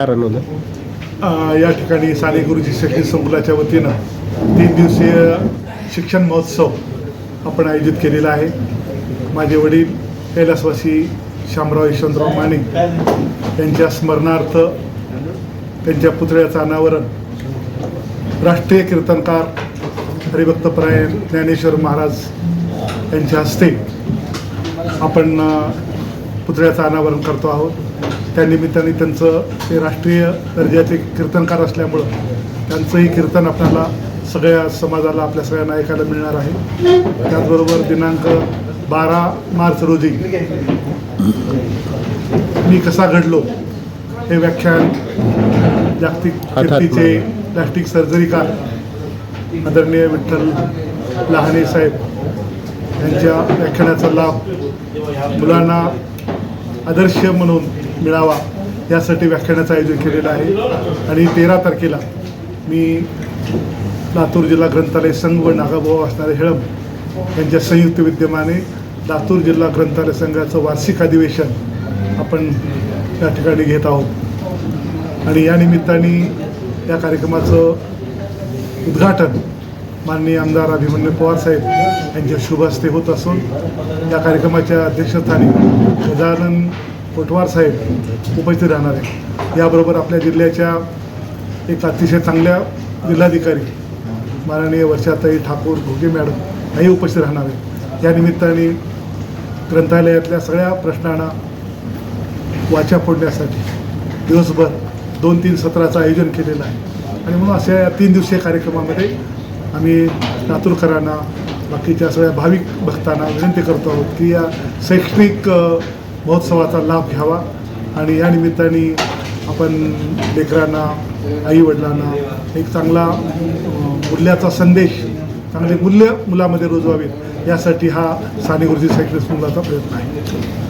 कारण या ठिकाणी साने गुरुजी शैक्षणिक संकुलाच्या वतीनं तीन दिवसीय शिक्षण महोत्सव आपण आयोजित केलेला आहे. माझे वडील कैलासवासी शामराव यशवंतराव माने यांच्या स्मरणार्थ त्यांच्या पुतळ्याचं अनावरण राष्ट्रीय कीर्तनकार हरिभक्तपरायण ज्ञानेश्वर महाराज यांच्या हस्ते आपण पुतळ्याचं अनावरण करतो आहोत. त्यानिमित्ताने त्यांचं ते राष्ट्रीय दर्जाचे कीर्तनकार असल्यामुळं त्यांचंही कीर्तन आपल्याला सगळ्या समाजाला आपल्या सगळ्यांना ऐकायला मिळणार आहे. त्याचबरोबर दिनांक बारा मार्च रोजी मी कसा घडलो हे व्याख्यान जागतिक कीर्तीचे प्लॅस्टिक सर्जरीकार आदरणीय विठ्ठल लहाने साहेब यांच्या व्याख्यानाचा लाभ मुलांना आदर्श म्हणून मिळावा. यासाठी व्याख्यानाचं आयोजन केलेलं आहे. आणि तेरा तारखेला मी लातूर जिल्हा ग्रंथालय संघ व नागाभाऊ असणारे हेळंब यांच्या संयुक्त विद्यमाने लातूर जिल्हा ग्रंथालय संघाचं वार्षिक अधिवेशन आपण या ठिकाणी घेत आहोत. आणि या निमित्ताने या कार्यक्रमाचं उद्घाटन माननीय आमदार अभिमन्यू पवार साहेब यांच्या शुभ हस्ते होत असून या कार्यक्रमाच्या अध्यक्षस्थानी गजानन पटवार साहेब उपस्थित राहणार आहे याबरोबर आपल्या जिल्ह्याच्या एक अतिशय चांगल्या जिल्हाधिकारी माननीय वर्षाताई ठाकूर घोगे मॅडम याही उपस्थित राहणार आहे या निमित्ताने ग्रंथालयातल्या सगळ्या प्रश्नांना वाचा फोडण्यासाठी दिवसभर दोन तीन सत्राचं आयोजन केलेलं आहे. आणि म्हणून अशा या तीन दिवसीय कार्यक्रमामध्ये आम्ही लातूरकरांना बाकीच्या सगळ्या भाविक भक्तांना विनंती करतो आहोत की या शैक्षणिक महोत्सवाचा लाभ घ्यावा आणि या निमित्ताने आपण लेकरांना आईवडिलांना एक चांगला मूल्याचा संदेश चांगले मूल्य मुलामध्ये रुजवावेत यासाठी हा साने गुरुजी शैक्षणिक मुलाचा प्रयत्न आहे.